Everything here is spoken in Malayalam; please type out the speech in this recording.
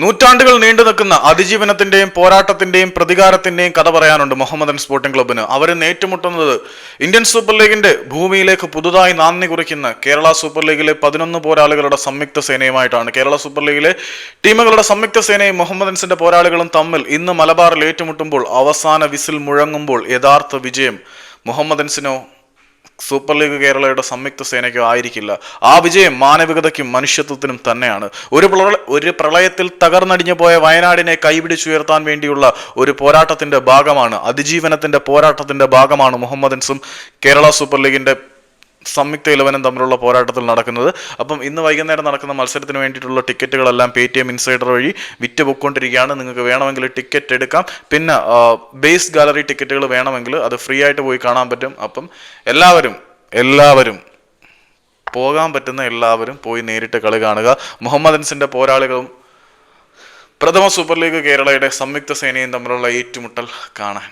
നൂറ്റാണ്ടുകൾ നീണ്ടു നിൽക്കുന്ന അതിജീവനത്തിന്റെയും പോരാട്ടത്തിന്റെയും പ്രതികാരത്തിന്റെയും കഥ പറയാനുണ്ട് മുഹമ്മദൻ സ്പോർട്ടിംഗ് ക്ലബിന് അവരെ ഏറ്റുമുട്ടുന്നത് ഇന്ത്യൻ സൂപ്പർ ലീഗിന്റെ ഭൂമിയിലേക്ക് പുതുതായി നാന്ദി കുറിക്കുന്ന കേരള സൂപ്പർ ലീഗിലെ പതിനൊന്ന് പോരാളികളുടെ സംയുക്ത സേനയുമായിട്ടാണ്. കേരള സൂപ്പർ ലീഗിലെ ടീമുകളുടെ സംയുക്ത സേനയും മുഹമ്മദൻസിന്റെ പോരാളികളും തമ്മിൽ ഇന്ന് മലബാറിൽ ഏറ്റുമുട്ടുമ്പോൾ അവസാന വിസിൽ മുഴങ്ങുമ്പോൾ യഥാർത്ഥ വിജയം മുഹമ്മദൻസിനോ സൂപ്പർ ലീഗ് കേരളയുടെ സംയുക്ത സേനയ്ക്കോ ആയിരിക്കില്ല. ആ വിജയം മാനവികതയ്ക്കും മനുഷ്യത്വത്തിനും തന്നെയാണ്. ഒരു ഒരു പ്രളയത്തിൽ തകർന്നടിഞ്ഞു പോയ വയനാടിനെ കൈപിടിച്ചുയർത്താൻ വേണ്ടിയുള്ള ഒരു പോരാട്ടത്തിന്റെ ഭാഗമാണ് അതിജീവനത്തിന്റെ പോരാട്ടത്തിന്റെ ഭാഗമാണ് മുഹമ്മദൻസും കേരള സൂപ്പർ ലീഗിന്റെ സംയുക്ത ഇലവനും തമ്മിലുള്ള പോരാട്ടത്തിൽ നടക്കുന്നത്. അപ്പം ഇന്ന് വൈകുന്നേരം നടക്കുന്ന മത്സരത്തിന് വേണ്ടിയിട്ടുള്ള ടിക്കറ്റുകളെല്ലാം പേ ടി എം ഇൻസൈഡർ വഴി വിറ്റ് പൊയ്ക്കൊണ്ടിരിക്കുകയാണ് നിങ്ങൾക്ക് വേണമെങ്കിൽ ടിക്കറ്റ് എടുക്കാം. പിന്നെ ബേസ് ഗാലറി ടിക്കറ്റുകൾ വേണമെങ്കിൽ അത് ഫ്രീ ആയിട്ട് പോയി കാണാൻ പറ്റും. അപ്പം എല്ലാവരും എല്ലാവരും പോകാൻ പറ്റുന്ന എല്ലാവരും പോയി നേരിട്ട് കളി കാണുക. മുഹമ്മദൻസിന്റെ പോരാളികളും പ്രഥമ സൂപ്പർ ലീഗ് കേരളയുടെ സംയുക്ത സേനയും തമ്മിലുള്ള ഏറ്റുമുട്ടൽ കാണാൻ.